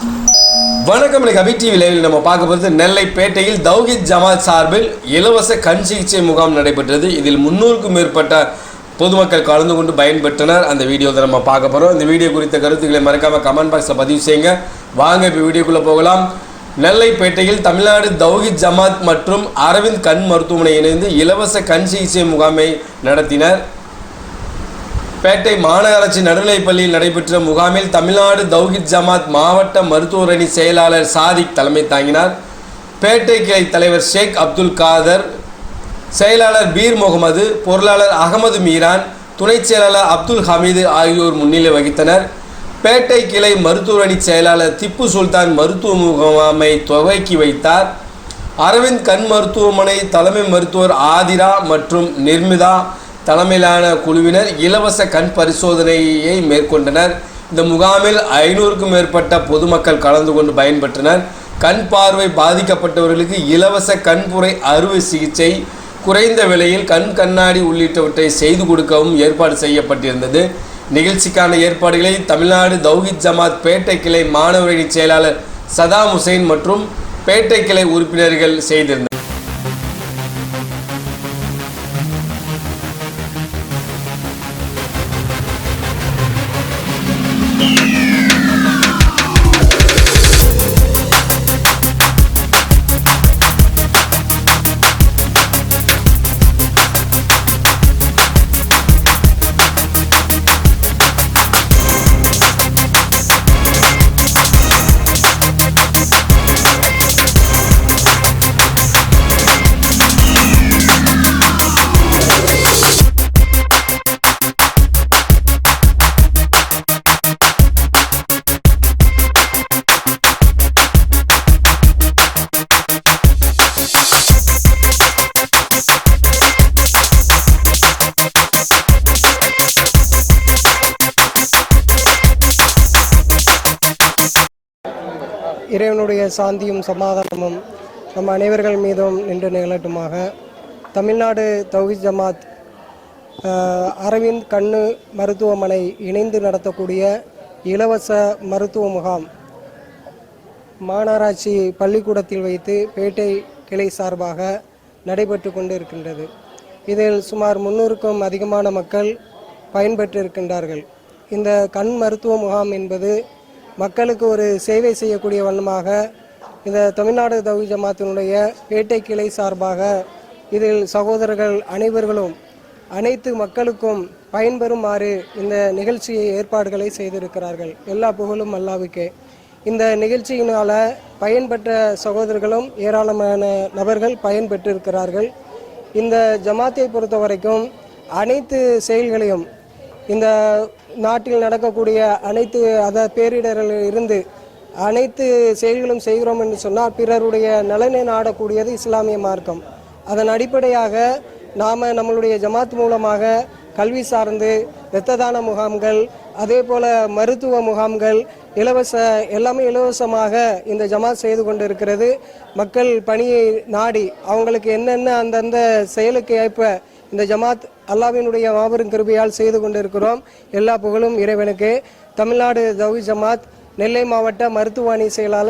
வணக்கம் இன்னைக்கு டிவி லைவில் நம்ம பார்க்க போகிறது நெல்லை பேட்டையில் தௌஹித் ஜமாத் சார்பில் இலவச கண் சிகிச்சை முகாம் நடைபெற்றது. இதில் முன்னூறுக்கும் மேற்பட்ட பொதுமக்கள் கலந்து கொண்டு பயன்பெற்றனர். அந்த வீடியோ தான் நம்ம பார்க்க போகிறோம் இந்த வீடியோ குறித்த கருத்துக்களை மறக்காம கமெண்ட் பாக்ஸில் பதிவு செய்யுங்க. வாங்க இப்போ வீடியோக்குள்ளே போகலாம். நெல்லை பேட்டையில் தமிழ்நாடு தௌஹித் ஜமாத் மற்றும் அரவிந்த் கண் மருத்துவமனை இணைந்து இலவச கண் சிகிச்சை முகாமை நடத்தினர். பேட்டை மாநகராட்சி நடுநிலைப்பள்ளியில் நடைபெற்ற முகாமில் தமிழ்நாடு தௌஹித் ஜமாத் மாவட்ட மருத்துவர் அணி செயலாளர் சாதிக் தலைமை தாங்கினார். பேட்டை கிளை தலைவர் ஷேக் அப்துல் காதர் செயலாளர் பீர் முகமது பொருளாளர் அகமது மீரான் துணைச் செயலாளர் அப்துல் ஹமீது ஆகியோர் முன்னிலை வகித்தனர். பேட்டை கிளை மருத்துவர் அணி செயலாளர் திப்பு சுல்தான் மருத்துவ முகாமை துவக்கி வைத்தார். அரவிந்த் கண் மருத்துவமனை தலைமை மருத்துவர் ஆதிரா மற்றும் நிர்மிதா தலைமையிலான குழுவினர் இலவச கண் பரிசோதனையை மேற்கொண்டனர். இந்த முகாமில் ஐநூறுக்கும் மேற்பட்ட பொதுமக்கள் கலந்து கொண்டு பயன்பெற்றனர். கண் பார்வை பாதிக்கப்பட்டவர்களுக்கு இலவச கண்புரை அறுவை சிகிச்சை குறைந்த விலையில் கண் கண்ணாடி உள்ளிட்டவற்றை செய்து கொடுக்கவும் ஏற்பாடு செய்யப்பட்டிருந்தது. நிகழ்ச்சிக்கான ஏற்பாடுகளை தமிழ்நாடு தௌஹித் ஜமாத் பேட்டை கிளை மாணவரணி செயலாளர் சதாம் ஹுசைன் மற்றும் பேட்டை கிளை உறுப்பினர்கள் செய்திருந்தனர். Yeah. இறைவனுடைய சாந்தியும் சமாதானமும் நம் அனைவர்கள் மீதும் நின்று நிகழட்டுமாக. தமிழ்நாடு தௌஹித் ஜமாத் அரவிந்த் கண்ணு மருத்துவமனை இணைந்து நடத்தக்கூடிய இலவச மருத்துவ முகாம் மாநகராட்சி பள்ளிக்கூடத்தில் வைத்து பேட்டை கிளை சார்பாக நடைபெற்று கொண்டு இருக்கின்றது இதில் சுமார் முன்னூறுக்கும் அதிகமான மக்கள் பயன்பெற்று இருக்கின்றார்கள் இந்த கண் மருத்துவ முகாம் என்பது மக்களுக்கு ஒரு சேவை செய்யக்கூடிய வண்ணமாக இந்த தமிழ்நாடு தவி ஜமாத்தினுடைய பேட்டை கிளை சார்பாக இதில் சகோதரர்கள் அனைவர்களும் அனைத்து மக்களுக்கும் பயன்பெறுமாறு இந்த நிகழ்ச்சியை ஏற்பாடுகளை செய்திருக்கிறார்கள். எல்லா புகழும் அல்லாவுக்கே இந்த நிகழ்ச்சியினால பயன்பெற்ற சகோதரர்களும் ஏராளமான நபர்கள் பயன்பெற்றிருக்கிறார்கள். இந்த ஜமாத்தை பொறுத்த வரைக்கும் அனைத்து செயல்களையும் இந்த நாட்டில் நடக்கக்கூடிய அனைத்து அத பேரிடரில் இருந்து அனைத்து செயல்களும் செய்கிறோம் என்று சொன்னால் பிறருடைய நலனை நாடக்கூடியது இஸ்லாமிய மார்க்கம். அதன் அடிப்படையாக நாம் நம்மளுடைய ஜமாத் மூலமாக கல்வி சார்ந்து இரத்த தான முகாம்கள் அதே போல மருத்துவ முகாம்கள் இலவச எல்லாமே இலவசமாக இந்த ஜமாத் செய்து கொண்டு இருக்கிறது மக்கள் பணியை நாடி அவங்களுக்கு என்னென்ன அந்தந்த செயலுக்கு ஏற்ப இந்த ஜமாத் அல்லாவினுடைய மாபெரும் கிருபையால் செய்து கொண்டிருக்கிறோம். எல்லா புகழும் இறைவனுக்கு. தமிழ்நாடு தௌஹி ஜமாத் நெல்லை மாவட்ட மருத்துவ அணி செயலாளர்